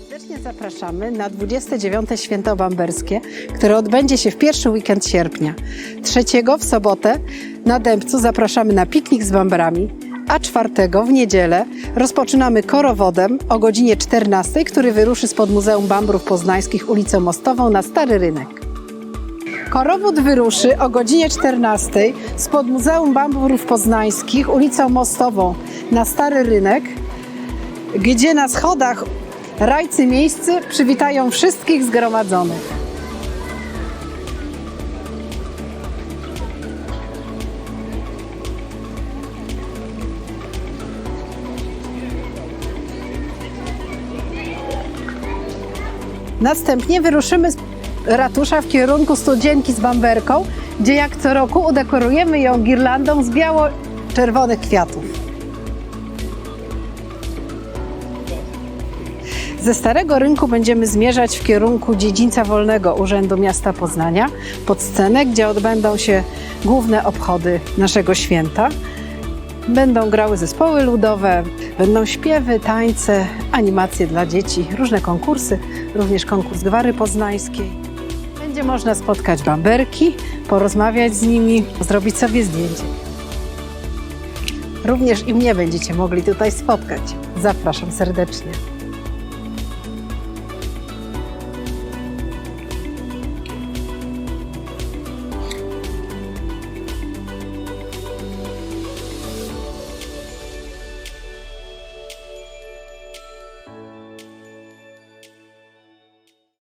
Serdecznie zapraszamy na 29. Święto Bamberskie, które odbędzie się w pierwszy weekend sierpnia. Trzeciego w sobotę na Dębcu zapraszamy na piknik z bamberami, a czwartego w niedzielę rozpoczynamy korowodem o godzinie 14, który wyruszy spod Muzeum Bambrów Poznańskich ulicą Mostową na Stary Rynek. Korowód wyruszy o godzinie 14 spod Muzeum Bambrów Poznańskich ulicą Mostową na Stary Rynek, gdzie na schodach rajcy miejscy przywitają wszystkich zgromadzonych. Następnie wyruszymy z ratusza w kierunku Studzienki z Bamberką, gdzie jak co roku udekorujemy ją girlandą z biało-czerwonych kwiatów. Ze Starego Rynku będziemy zmierzać w kierunku dziedzińca wolnego Urzędu Miasta Poznania pod scenę, gdzie odbędą się główne obchody naszego święta. Będą grały zespoły ludowe, będą śpiewy, tańce, animacje dla dzieci, różne konkursy, również konkurs Gwary Poznańskiej. Będzie można spotkać bamberki, porozmawiać z nimi, zrobić sobie zdjęcie. Również i mnie będziecie mogli tutaj spotkać. Zapraszam serdecznie.